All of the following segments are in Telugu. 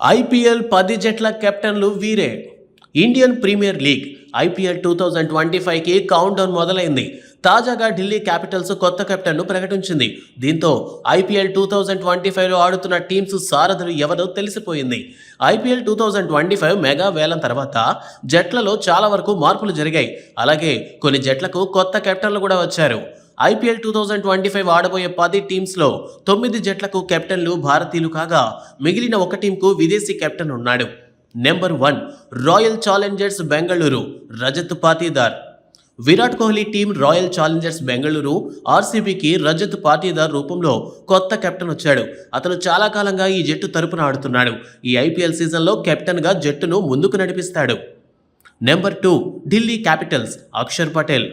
ఐపీఎల్ పది జట్ల కెప్టెన్లు వీరే. Indian premier league IPL two thousand twenty ఫైవ్కి కౌంట్ డౌన్ మొదలైంది. తాజాగా ఢిల్లీ క్యాపిటల్స్ కొత్త కెప్టెన్ను ప్రకటించింది. దీంతో ఐపీఎల్ టూ థౌజండ్ ట్వంటీ ఫైవ్లో ఆడుతున్న టీమ్స్ సారథులు ఎవరో తెలిసిపోయింది. IPL two thousand twenty five mega వేలం తర్వాత జట్లలో చాలా వరకు మార్పులు జరిగాయి. అలాగే కొన్ని జట్లకు కొత్త కెప్టెన్లు కూడా వచ్చారు. IPL two thousand twenty five ఆడబోయే పది టీమ్స్లో తొమ్మిది జట్లకు కెప్టెన్లు భారతీయులు కాగా మిగిలిన ఒక టీంకు విదేశీ కెప్టెన్ ఉన్నాడు. Number one Royal Challengers Bengaluru Rajat Patidar. Virat Kohli team Royal Challengers Bengaluru ఆర్సీబీకి Rajat Patidar రూపంలో కొత్త కెప్టెన్ వచ్చాడు. అతను చాలా కాలంగా ఈ జట్టు తరపున ఆడుతున్నాడు. ఈ ఐపీఎల్ సీజన్లో కెప్టెన్గా జట్టును ముందుకు నడిపిస్తాడు. Number two Delhi capitals Axar Patel.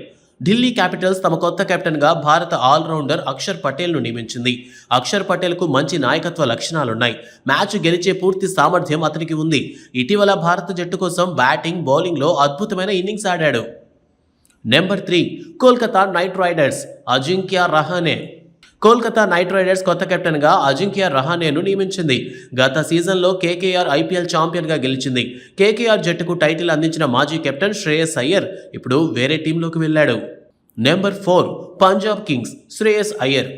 Delhi capitals తమ కొత్త కెప్టెన్గా భారత ఆల్రౌండర్ అక్షర్ పటేల్ను నియమించింది. అక్షర్ పటేల్కు మంచి నాయకత్వ లక్షణాలున్నాయి. మ్యాచ్ గెలిచే పూర్తి సామర్థ్యం అతనికి ఉంది. ఇటీవల భారత జట్టు కోసం బ్యాటింగ్ బౌలింగ్లో అద్భుతమైన ఇన్నింగ్స్ ఆడాడు. Number three Kolkata knight riders Ajinkya Rahane. Kolkata knight riders కొత్త కెప్టెన్గా అజింక్య రహానేను నియమించింది. గత సీజన్లో కేకేఆర్ ఐపీఎల్ ఛాంపియన్గా గెలిచింది. కేకేఆర్ జట్టుకు టైటిల్ అందించిన మాజీ కెప్టెన్ శ్రేయస్ అయ్యర్ ఇప్పుడు వేరే టీంలోకి వెళ్ళాడు. Number four Punjab kings Shreyas Iyer.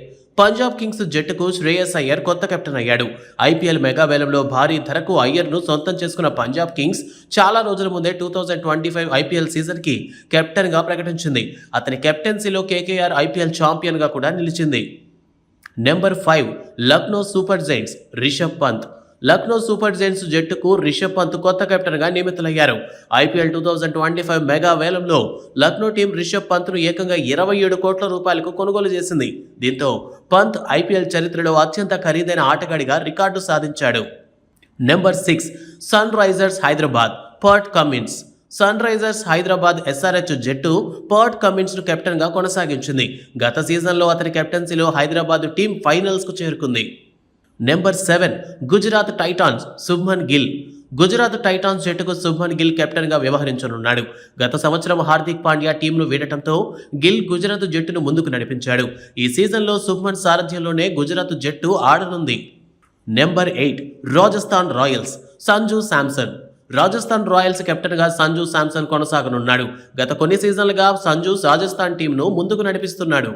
Punjab kings జట్టుకు శ్రేయస్ అయ్యర్ కొత్త కెప్టెన్ అయ్యాడు. ఐపీఎల్ మెగావేలంలో భారీ ధరకు అయ్యర్ను సొంతం చేసుకున్న పంజాబ్ కింగ్స్ చాలా రోజుల ముందే two thousand twenty five IPL సీజన్కి కెప్టెన్గా ప్రకటించింది. అతని కెప్టెన్సీలో కేకేఆర్ ఐపీఎల్ ఛాంపియన్గా కూడా నిలిచింది. Number five Lucknow super giants Rishabh Pant. Lucknow super giants జట్టుకు రిషబ్ పంత్ కొత్త కెప్టెన్గా నియమితులయ్యారు. IPL two thousand twenty five mega వేలంలో లక్నో టీం రిషబ్ పంత్ను ఏకంగా ఇరవై ఏడు కోట్ల రూపాయలకు కొనుగోలు చేసింది. దీంతో పంత్ ఐపీఎల్ చరిత్రలో అత్యంత ఖరీదైన ఆటగాడిగా రికార్డు సాధించాడు. Number six sunrisers Hyderabad Pat Cummins. Sunrisers Hyderabad SRH జట్టు పర్ట్ కమిన్స్ను కెప్టెన్గా కొనసాగించింది. గత సీజన్లో అతని కెప్టెన్సీలో హైదరాబాద్ టీం ఫైనల్స్కు చేరుకుంది. Number seven Gujarat titans Shubman Gill. Gujarat titans జట్టుకు శుభ్మన్ గిల్ కెప్టెన్గా వ్యవహరించనున్నాడు. గత సంవత్సరం హార్దిక్ పాండ్యా టీంను వీడటంతో గిల్ గుజరాత్ జట్టును ముందుకు నడిపించాడు. ఈ సీజన్లో శుభ్మన్ సారథ్యంలోనే గుజరాత్ జట్టు ఆడనుంది. Number eight Rajasthan royals Sanju Samson. Rajasthan royals కెప్టెన్గా సంజు శాంసన్ కొనసాగనున్నాడు. గత కొన్ని సీజన్లుగా సంజు రాజస్థాన్ టీంను ముందుకు నడిపిస్తున్నాడు.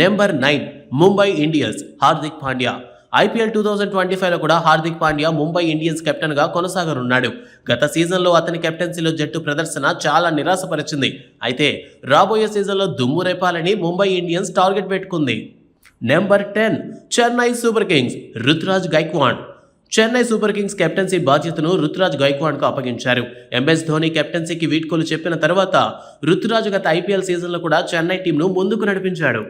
Number nine Mumbai Indians Hardik Pandya. IPL two thousand twenty ఫైవ్లో కూడా హార్దిక్ పాండ్యా ముంబై ఇండియన్స్ కెప్టెన్గా కొనసాగనున్నాడు. గత సీజన్లో అతని కెప్టెన్సీలో జట్టు ప్రదర్శన చాలా నిరాశపరిచింది. అయితే రాబోయే సీజన్లో దుమ్ము రేపాలని ముంబై ఇండియన్స్ టార్గెట్ పెట్టుకుంది. Number ten Chennai super kings Ruturaj Gaikwad. Chennai super kings captaincy బాధ్యతను రుతురాజ్ గైక్వాడ్కు అప్పగించారు. ఎంఎస్ ధోని కెప్టెన్సీకి వీడ్కోలు చెప్పిన తర్వాత రుతురాజు గత ఐపీఎల్ సీజన్లో కూడా చెన్నై టీంను ముందుకు నడిపించాడు.